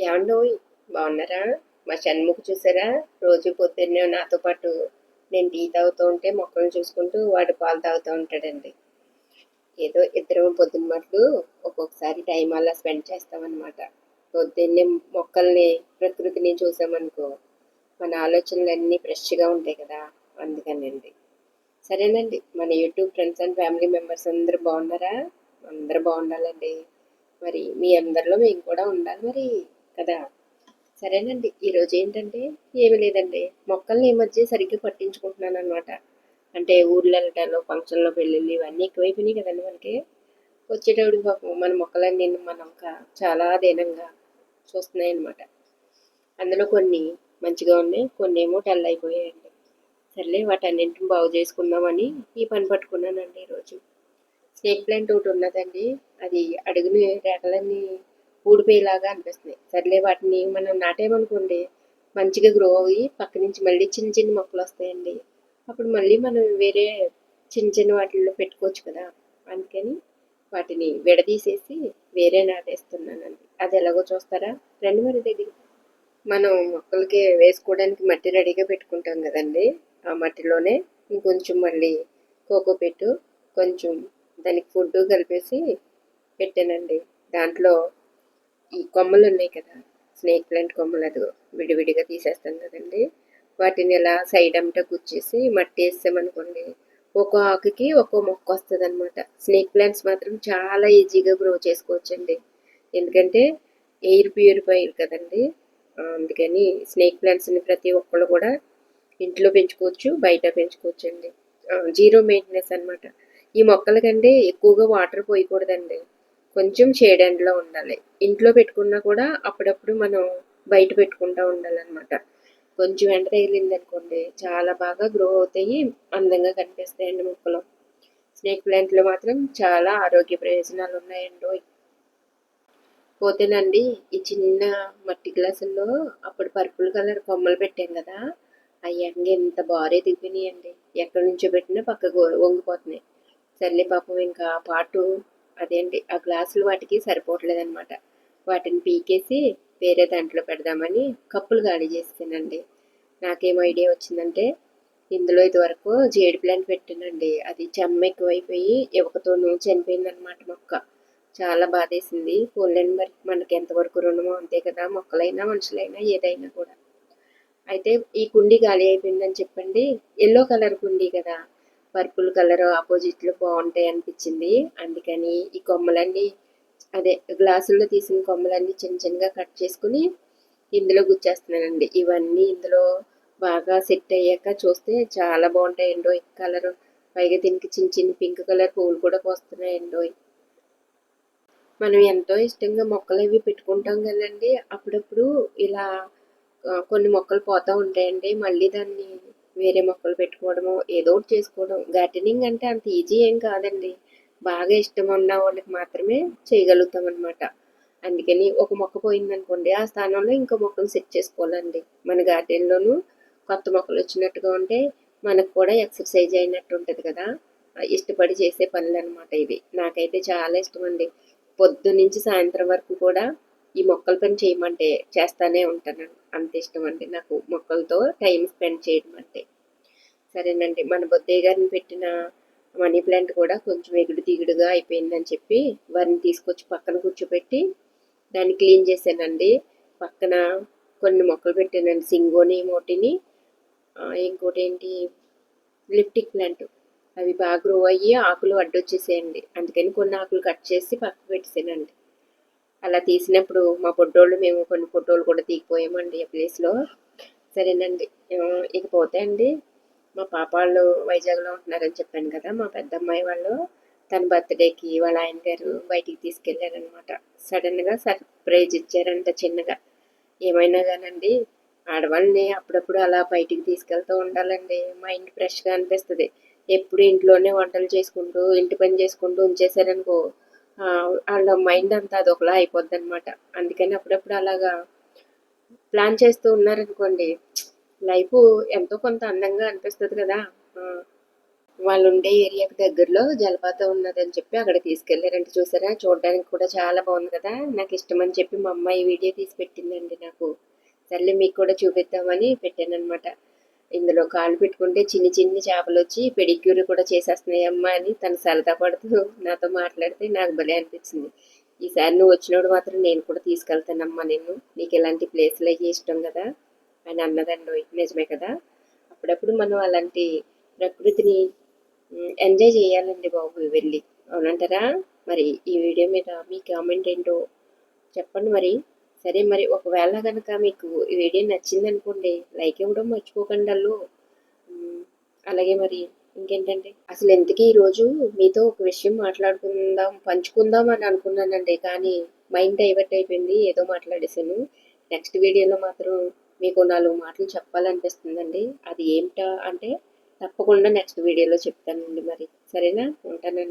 ఏమండో బాగున్నారా? మా షణ్ముఖ చూసారా? రోజు పొద్దున్నే నాతో పాటు నేను టీ తాగుతూ ఉంటే మొక్కలను చూసుకుంటూ వాడు పాలు తాగుతూ ఉంటాడండి. ఏదో ఇద్దరం పొద్దున్న మట్లు ఒక్కొక్కసారి టైం అలా స్పెండ్ చేస్తామన్నమాట. పొద్దున్నే మొక్కల్ని ప్రకృతిని చూసామనుకో మన ఆలోచనలు అన్నీ ఫ్రెష్గా ఉంటాయి కదా అందుకనండి. సరేనండి మన YouTube friends and family members అందరూ బాగున్నారా? అందరూ బాగుండాలండి. మరి మీ అందరిలో మేము కూడా ఉండాలి మరి. కదా? సరేనండి. ఈరోజు ఏంటంటే ఏమి లేదండి. మొక్కల్ని ఈ మధ్య సరిగ్గా పట్టించుకుంటున్నాను అనమాట అంటే ఊర్లో వెళ్ళటాలు ఫంక్షన్లో పెళ్ళిళ్ళు ఇవన్నీ ఎక్కువైపోయినాయి కదండి మనకి. వచ్చేటప్పుడు పాపం మన మొక్కలన్నీ మనం చాలా దీనంగా చూస్తున్నాయి అనమాట అందులో కొన్ని మంచిగా ఉన్నాయి కొన్ని ఏమో టల్ అయిపోయాయండి. సర్లే వాటన్నింటిని బాగు చేసుకుందామని ఈ పని పట్టుకున్నానండి ఈరోజు స్నేక్ ప్లాంట్ ఒకటి ఉన్నదండి. అది అడుగుని రేఖలన్నీ ఊడిపోయేలాగా అనిపిస్తుంది. సర్లే వాటిని మనం నాటేమనుకోండి మంచిగా గ్రో అయ్యి పక్క నుంచి మళ్ళీ చిన్న చిన్న మొక్కలు వస్తాయండి. అప్పుడు మళ్ళీ మనం వేరే చిన్న చిన్న వాటిల్లో పెట్టుకోవచ్చు కదా. అందుకని వాటిని విడదీసేసి వేరే నాటేస్తున్నానండి. అది ఎలాగో చూస్తారా? రండి మరి దగ్గర మనం మొక్కలకి వేసుకోవడానికి మట్టి రెడీగా పెట్టుకుంటాం కదండి. ఆ మట్టిలోనే ఇంకొంచెం మళ్ళీ కోకో పెట్టు కొంచెం దానికి ఫుడ్ కలిపేసి పెట్టానండి. దాంట్లో కొమ్మలు ఉన్నాయి కదా. స్నేక్ ప్లాంట్ కొమ్మలు అది విడివిడిగా తీసేస్తాం కదండి. వాటిని ఇలా సైడ్ అంతా గుచ్చేసి మట్టి వేసామనుకోండి ఒక్కో ఆకుకి ఒక్కో మొక్క వస్తుంది అనమాట స్నేక్ ప్లాంట్స్ మాత్రం చాలా ఈజీగా గ్రో చేసుకోవచ్చండి. ఎందుకంటే ఎయిర్ ప్యూరిఫైర్ కదండి. అందుకని స్నేక్ ప్లాంట్స్ని ప్రతి ఒక్కళ్ళు కూడా ఇంట్లో పెంచుకోవచ్చు బయట పెంచుకోవచ్చు అండి జీరో మెయింటెనెన్స్ అనమాట ఈ మొక్కల కంటే ఎక్కువగా వాటర్ పోయకూడదండి. కొంచెం షేడ్ ఉండాలి. ఇంట్లో పెట్టుకున్నా కూడా అప్పుడప్పుడు మనం బయట పెట్టుకుంటూ ఉండాలన్నమాట. కొంచెం ఎండ తగిలింది అనుకోండి చాలా బాగా గ్రో అవుతాయి అందంగా కనిపిస్తాయండి మొక్కలు. స్నేక్ ప్లాంట్లో మాత్రం చాలా ఆరోగ్య ప్రయోజనాలు ఉన్నాయండి పోతేనండి ఈ చిన్న మట్టి గ్లాసుల్లో అప్పుడు పర్పుల్ కలర్ కొమ్మలు పెట్టాం కదా అయ్యంగా ఎంత బారే దిగిపోయినాయండి ఎక్కడి నుంచో పెట్టినా పక్కకు వంగిపోతున్నాయి. సర్లే పాపం ఇంకా పాటు అదేంటి ఆ గ్లాసులు వాటికి సరిపోవట్లేదనమాట వాటిని పీకేసి వేరే దాంట్లో పెడదామని కప్పులు ఖాళీ చేస్తానండి నాకేం ఐడియా వచ్చిందంటే ఇందులో ఇదివరకు జేడి ప్లాంట్ పెట్టానండి. అది చెమ్మ ఎక్కువైపోయి యువకతోనూ చనిపోయిందనమాట మొక్క. చాలా బాధేసింది. పోలేని మరి మనకి ఎంతవరకు రుణమో అంతే కదా మొక్కలైనా మనుషులైనా ఏదైనా కూడా. అయితే ఈ కుండీ ఖాళీ అయిపోయిందని చెప్పండి. ఎల్లో కలర్ కుండీ కదా పర్పుల్ కలర్ ఆపోజిట్లో బాగుంటాయి అనిపించింది. అందుకని ఈ కొమ్మలన్నీ అదే గ్లాసుల్లో తీసిన కొమ్మలన్నీ చిన్న చిన్నగా కట్ చేసుకుని ఇందులో గుచ్చేస్తున్నానండి. ఇవన్నీ ఇందులో బాగా సెట్ అయ్యాక చూస్తే చాలా బాగుంటాయండో ఈ కలర్ పైగా దీనికి చిన్న చిన్న పింక్ కలర్ పువ్వులు కూడా పోస్తున్నాయి మనం ఎంతో ఇష్టంగా మొక్కలు అవి పెట్టుకుంటాం కదండి. అప్పుడప్పుడు ఇలా కొన్ని మొక్కలు పోతూ ఉంటాయండి. మళ్ళీ దాన్ని వేరే మొక్కలు పెట్టుకోవడము ఏదో ఒకటి చేసుకోవడం. గార్డెనింగ్ అంటే అంత ఈజీ ఏం కాదండి. బాగా ఇష్టం ఉన్న వాళ్ళకి మాత్రమే చేయగలుగుతాం అనమాట అందుకని ఒక మొక్క పోయిందనుకోండి ఆ స్థానంలో ఇంకో మొక్కను సెట్ చేసుకోవాలండి. మన గార్డెన్లోనూ కొత్త మొక్కలు వచ్చినట్టుగా ఉంటే మనకు కూడా ఎక్సర్సైజ్ అయినట్టు ఉంటుంది కదా. ఇష్టపడి చేసే పనులు అనమాట ఇది నాకైతే చాలా ఇష్టం అండి పొద్దు నుంచి సాయంత్రం వరకు కూడా ఈ మొక్కల పని చేయమంటే చేస్తానే ఉంటాను. అంత ఇష్టం అండి నాకు మొక్కలతో టైం స్పెండ్ చేయడం అంటే సరేనండి. మన బొద్దయ్య గారిని పెట్టిన మనీ ప్లాంట్ కూడా కొంచెం ఎగుడు దిగుడుగా అయిపోయిందని చెప్పి వారిని తీసుకొచ్చి పక్కన కూర్చోబెట్టి దాన్ని క్లీన్ చేశానండి. పక్కన కొన్ని మొక్కలు పెట్టానండి. సింగోని మోటిని ఇంకోటి ఏంటి లిప్టిక్ ప్లాంట్. అవి బాగా గ్రో అయ్యి ఆకులు అడ్డొచ్చేసేయండి. అందుకని కొన్ని ఆకులు కట్ చేసి పక్కకు పెట్టేసానండి. అలా తీసినప్పుడు మా పొట్టోళ్ళు మేము కొన్ని ఫోటోలు కూడా తీగిపోయామండి ఆ ప్లేస్లో సరేనండి. ఇకపోతే అండి మా పాప వాళ్ళు వైజాగ్లో ఉంటున్నారని చెప్పాను కదా మా పెద్ద అమ్మాయి వాళ్ళు తన బర్త్డేకి వాళ్ళ ఆయన గారు బయటికి తీసుకెళ్ళారనమాట సడన్గా సర్ప్రైజ్ ఇచ్చారంట చిన్నగా. ఏమైనా కానండి ఆడవాళ్ళని అప్పుడప్పుడు అలా బయటికి తీసుకెళ్తూ ఉండాలండి. మైండ్ ఫ్రెష్గా అనిపిస్తుంది. ఎప్పుడు ఇంట్లోనే వంటలు చేసుకుంటూ ఇంటి పని చేసుకుంటూ ఉంచేసారనుకో వాళ్ళ మైండ్ అంతా అది ఒకలా అయిపోద్ది అనమాట అందుకని అప్పుడప్పుడు అలాగా ప్లాన్ చేస్తూ ఉన్నారనుకోండి లైఫ్ ఎంతో కొంత అందంగా అనిపిస్తుంది కదా. వాళ్ళు ఉండే ఏరియాకి దగ్గరలో జలపాతం ఉన్నదని చెప్పి అక్కడ తీసుకెళ్ళారంటే చూసారా? చూడడానికి కూడా చాలా బాగుంది కదా. నాకు ఇష్టం అని చెప్పి మా అమ్మాయి వీడియో తీసి పెట్టిందండి నాకు. సర్లే మీకు కూడా చూపిద్దామని పెట్టాను అనమాట ఇందులో కాళ్ళు పెట్టుకుంటే చిన్ని చిన్ని చేపలు వచ్చి పెడిక్యూర్ కూడా చేసేస్తున్నాయి అమ్మ అని తను సరదా పడుతూ నాతో మాట్లాడితే నాకు భలే అనిపించింది. ఈసారి నువ్వు వచ్చినప్పుడు మాత్రం నేను కూడా తీసుకెళ్తానమ్మా నేను నీకు ఇలాంటి ప్లేస్లు అయ్యి ఇష్టం కదా అని అన్నదండి నిజమే కదా? అప్పుడప్పుడు మనం అలాంటి ప్రకృతిని ఎంజాయ్ చేయాలండి బాబు వెళ్ళి. అవునంటారా? మరి ఈ వీడియో మీద మీ కామెంట్ ఏంటో చెప్పండి మరి. సరే మరి ఒకవేళ కనుక మీకు ఈ వీడియో నచ్చింది అనుకోండి లైక్ ఇవ్వడం మర్చిపోకండి అల్లు. అలాగే మరి ఇంకేంటంటే అసలు ఎందుకు ఈరోజు మీతో ఒక విషయం మాట్లాడుకుందాం పంచుకుందాం అని అనుకున్నానండి కానీ మైండ్ డైవర్ట్ అయిపోయింది ఏదో మాట్లాడేశాను. నెక్స్ట్ వీడియోలో మాత్రం మీకు నాలుగు మాటలు చెప్పాలనిపిస్తుందండి. అది ఏమిటా అంటే తప్పకుండా నెక్స్ట్ వీడియోలో చెప్తానండి మరి. సరేనా? ఉంటానండి.